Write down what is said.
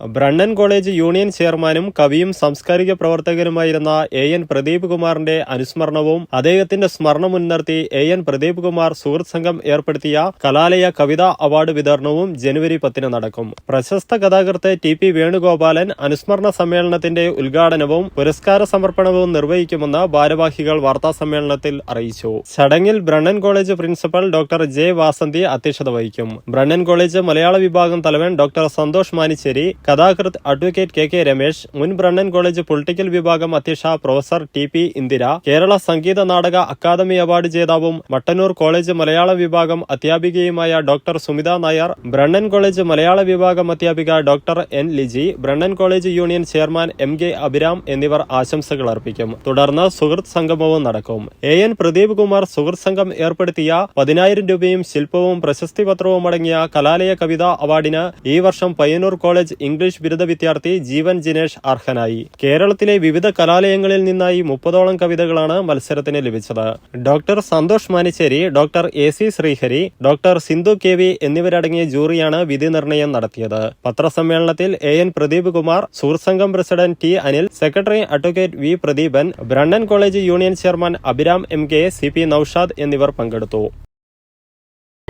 Brennen college union ചെയർമാനും കവിയും സാംസ്കാരിക പ്രവർത്തകനുമായിരുന്ന എ എൻ പ്രദീപ് കുമാറിന്റെ അനുസ്മരണവും അദ്ദേഹത്തിന്റെ സ്മരണ മുൻനിർത്തി എ എൻ പ്രദീപ് കുമാർ സുഹൃത്ത് സംഘം ഏർപ്പെടുത്തിയ കലാലയ കവിതാ അവാർഡ് വിതരണവും ജനുവരി പത്തിന് നടക്കും. പ്രശസ്ത കഥാകൃത്ത് ടി പി വേണുഗോപാലൻ അനുസ്മരണ സമ്മേളനത്തിന്റെ ഉദ്ഘാടനവും പുരസ്കാര സമർപ്പണവും നിർവഹിക്കുമെന്ന് ഭാരവാഹികൾ വാർത്താ സമ്മേളനത്തിൽ അറിയിച്ചു. ചടങ്ങിൽ Brennen college principal doctor J Vasanthi അധ്യക്ഷത വഹിക്കും. ബ്രണ്ണൻ കോളേജ് മലയാള വിഭാഗം തലവൻ ഡോക്ടർ സന്തോഷ് മാനിച്ചേരി കഥാകൃത്ത് അഡ്വക്കേറ്റ് കെ കെ രമേശ് മുൻ ബ്രണ്ണൻ കോളേജ് പൊളിറ്റിക്കൽ വിഭാഗം അധ്യക്ഷ professor T P Indira Kerala Sangeetha Nataka Akademi award ജേതാവും Mattannur college മലയാള വിഭാഗം അധ്യാപികയുമായ doctor Sumitha Nair Brennen college മലയാള വിഭാഗം അധ്യാപിക doctor N Liji Brennen college union chairman M K Abhiram എന്നിവർ ആശംസകൾ അർപ്പിക്കും. തുടർന്ന് സുഹൃത്ത് സംഗമവും നടക്കും. എ എൻ പ്രദീപ് കുമാർ സുഹൃത്ത് സംഘം ഏർപ്പെടുത്തിയ പതിനായിരം രൂപയും ശില്പവും പ്രശസ്തി പത്രവും അടങ്ങിയ കലാലയ കവിതാ അവാർഡിന് ഈ വർഷം പയ്യന്നൂർ കോളേജ് ഇംഗ്ലീഷ് ബിരുദ വിദ്യാർത്ഥി ജീവൻ ജിനേഷ് അർഹനായി. കേരളത്തിലെ വിവിധ കലാലയങ്ങളിൽ നിന്നായി മുപ്പതോളം കവിതകളാണ് മത്സരത്തിന് ലഭിച്ചത്. Doctor Santhosh Manichery doctor A C Sreehari doctor Sindhu K V എന്നിവരടങ്ങിയ ജൂറിയാണ് വിധി നിർണയം നടത്തിയത്. പത്രസമ്മേളനത്തിൽ A N Pradeep Kumar Soorsangham president T Anil secretary advocate V Pradeepan Brennen college union chairman Abhiram M K C P Noushad എന്നിവർ പങ്കെടുത്തു.